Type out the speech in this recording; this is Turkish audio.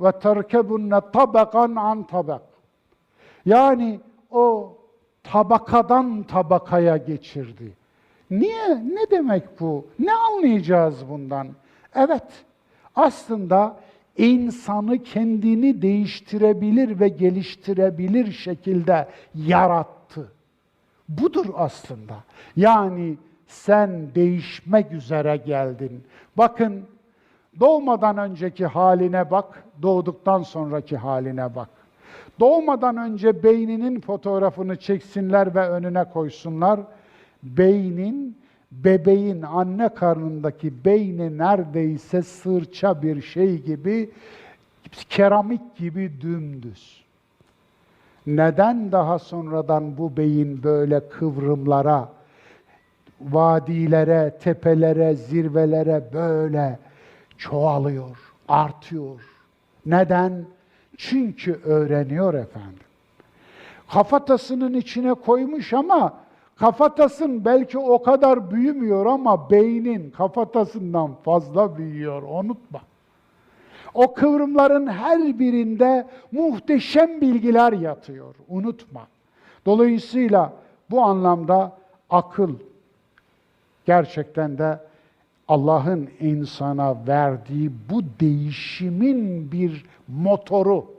ve terkebunne tabakan an tabak. Yani o tabakadan tabakaya geçirdi. Niye? Ne demek bu? Ne anlayacağız bundan? Evet, aslında insanı kendini değiştirebilir ve geliştirebilir şekilde yarattı. Budur aslında. Yani sen değişmek üzere geldin. Bakın doğmadan önceki haline bak, doğduktan sonraki haline bak. Doğmadan önce beyninin fotoğrafını çeksinler ve önüne koysunlar. Beynin, bebeğin anne karnındaki beyni neredeyse sırça bir şey gibi, keramik gibi dümdüz. Neden daha sonradan bu beyin böyle kıvrımlara, vadilere, tepelere, zirvelere böyle çoğalıyor, artıyor? Neden? Çünkü öğreniyor efendim. Kafatasının içine koymuş ama kafatasın belki o kadar büyümüyor ama beynin kafatasından fazla büyüyor. Unutma. O kıvrımların her birinde muhteşem bilgiler yatıyor. Unutma. Dolayısıyla bu anlamda akıl gerçekten de Allah'ın insana verdiği bu değişimin bir motoru.